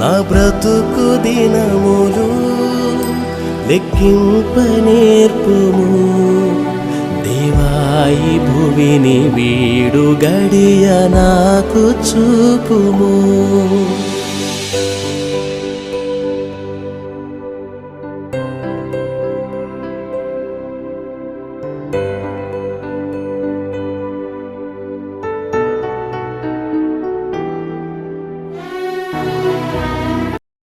నా బ్రతుకు దినములు లెక్కింప నేర్పుము. దేవాయి భువిని వీడు గడియ నాకు చూపుము.